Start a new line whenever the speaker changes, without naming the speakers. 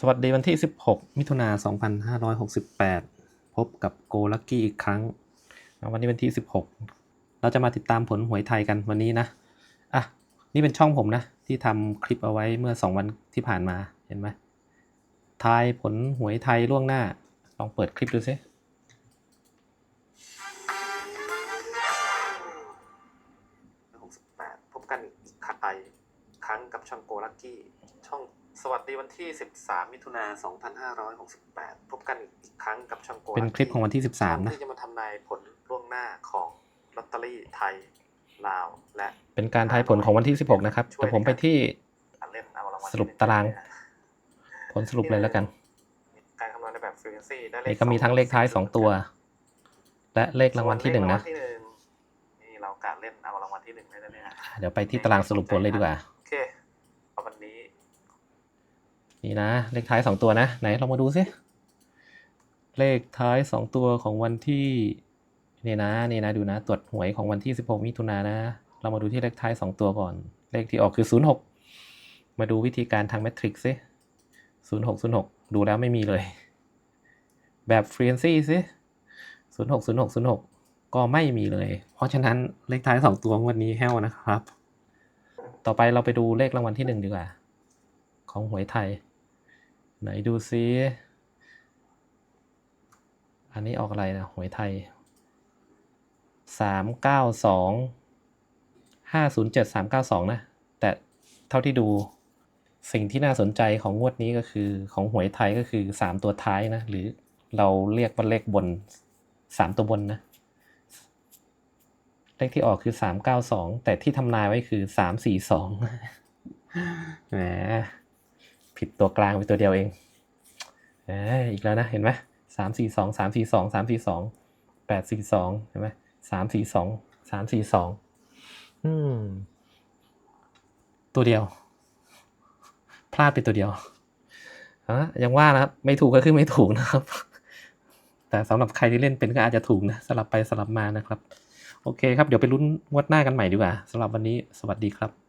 สวัสดีวันที่ 16 มิถุนา2568 พบกับโกลักกี้อีกครั้ง วันนี้วันที่ 16 เราจะมาติดตามผลหวยไทยกันวันนี้นะ อะ นี่เป็นช่องผมนะ ที่ทำคลิปเอาไว้เมื่อ 2 วันที่ผ่านมา เห็นไหมทายผลหวยไทยล่วงหน้า ลองเปิดคลิปดูซิ
พบกันอีกครั้งไปครั้งกับช่องโกลักกี้ช่อง สวัสดีวันที่ 13 มิถุนา2568 พบกันอีกครั้งกับช่องโก
เป็นคลิปของวันที่ 13 นะ
ที่จะมาทำนายผลล่วงหน้าของลอตเตอรี่ไทยลาวและ
เป็นการทายผลของวันที่ 16 นะครับเดี๋ยวผมไปที่
อันเล่นเอารางวัล
สรุปตาราง ผลสรุปเลยแล้วกัน
การคำนวณในแบบฟรีแซีได้เลข
นี่ก็มีทั้งเลขท้าย 2 ตัว และเลขรางวัลที่ 1 นะ
ส่วเลขรางวัลที่หนึ่งนี่เรากะเล่นเอารางวัลที่หนึ่งได้แล้วเนี่ย
เดี๋ยวไปที่ตารางสรุปผลเลยดีกว่า
โอเคเอาวันนี้
นี่นะ เลขท้ายสองตัวนะ ไหนเรามาดูซิ เลขท้ายสองตัวของวันที่นี่นะนี่นะดูนะ ตรวจหวยของวันที่ 16 มิถุนายนนะ เรามาดูที่เลขท้ายสองตัวก่อน เลขที่ออกคือ 06 มาดูวิธีการทางแมทริกซ์ซิ06 06 ดูแล้วไม่มีเลย แบบฟรีนซี่ซิ06 06 06 ก็ไม่มีเลย เพราะฉะนั้นเลขท้ายสองตัวงวันนี้แห้วนะครับ ต่อไปเราไปดูเลขรางวัลที่หนึ่งดีกว่า ของหวยไทย ไหนดูซิอันนี้ออกอะไรนะหวยไทยสามเก้าสองห้าศูนย์เจ็ดสามเก้าสองนะ แต่เท่าที่ดูสิ่งที่น่าสนใจของงวดนี้ก็คือของหวยไทยก็คือสามตัวท้ายนะ หรือเราเรียกว่าเลขบนสามตัวบนนะ เลขที่ออกคือสามเก้าสองแต่ที่ทำนายไว้คือสามสี่สองแหม ผิดตัวกลางไปตัวเดียวเองเอ้ยอีกแล้วนะเห็นไหมสามสี่สองสามสี่สองสามสี่สองแปดสี่สองเห็นไหมสามสี่สองสามสี่สองอืม ตัวเดียว พลาดไปตัวเดียวฮะยังว่านะครับ ไม่ถูกก็คือไม่ถูกนะครับ แต่สำหรับใครที่เล่นเป็นก็อาจจะถูกนะ สลับไปสลับมานะครับ โอเคครับ เดี๋ยวไปลุ้นงวดหน้ากันใหม่ดีกว่าสำหรับวันนี้สวัสดีครับ